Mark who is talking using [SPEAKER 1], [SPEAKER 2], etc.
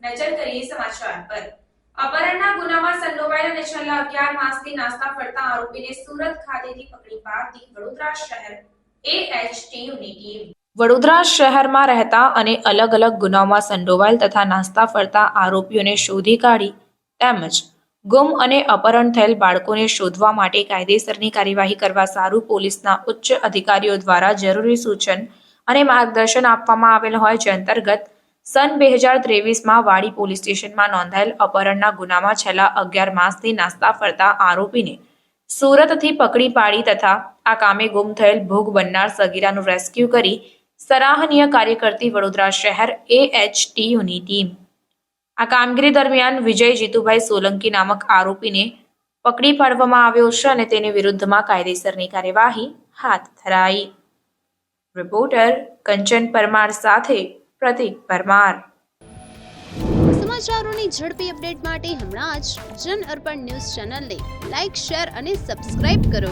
[SPEAKER 1] નજર કરીએ સમાચાર પર. અપહરણના ગુનામાં સંડોવાયેલ અને છેલ્લા અગિયાર માસથી નાસ્તા ફરતા આરોપીને સુરત ખાતેથી પકડી પાડતી વડોદરા શહેર એએચટીયુની ટીમ વડોદરા શહેરમાં રહેતા અને અલગ અલગ ગુનાઓમાં સંડોવાયેલ તથા નાસ્તા ફરતા આરોપીઓને શોધી કાઢી તેમજ ગુમ અને અપહરણ થયેલ બાળકોને શોધવા માટે કાયદેસરની કાર્યવાહી કરવા સારું પોલીસના ઉચ્ચ અધિકારીઓ દ્વારા જરૂરી સૂચન અને માર્ગદર્શન આપવામાં આવેલ હોય જે અંતર્ગત સન બે હજાર ત્રેવીસમાં વાડી પોલીસ સ્ટેશનમાં નોંધાયેલ અપહરણના ગુનામાં છેલ્લા અગિયાર માસથી નાસ્તા ફરતા આરોપીને સુરતથી પકડી પાડી તથા આ કામે ગુમ થયેલ ભોગ બનનાર સગીરાનું રેસ્ક્યુ કરી સરાહનીય કાર્ય કરતી વડોદરા શહેર એએચટીયુની ટીમ. આ કામગીરી દરમિયાન વિજય જીતુભાઈ સોલંકી નામક આરોપીને પકડી પાડવામાં આવ્યો છે અને તેની વિરુદ્ધમાં કાયદેસરની કાર્યવાહી હાથ ધરાઈ. રિપોર્ટર કંચન પરમાર સાથે પ્રતિક પરમાર.
[SPEAKER 2] સમાચારોની ઝડપી અપડેટ માટે હમણાં જ જન અર્પણ ન્યૂઝ ચેનલને લાઇક શેર અને સબસ્ક્રાઇબ કરો.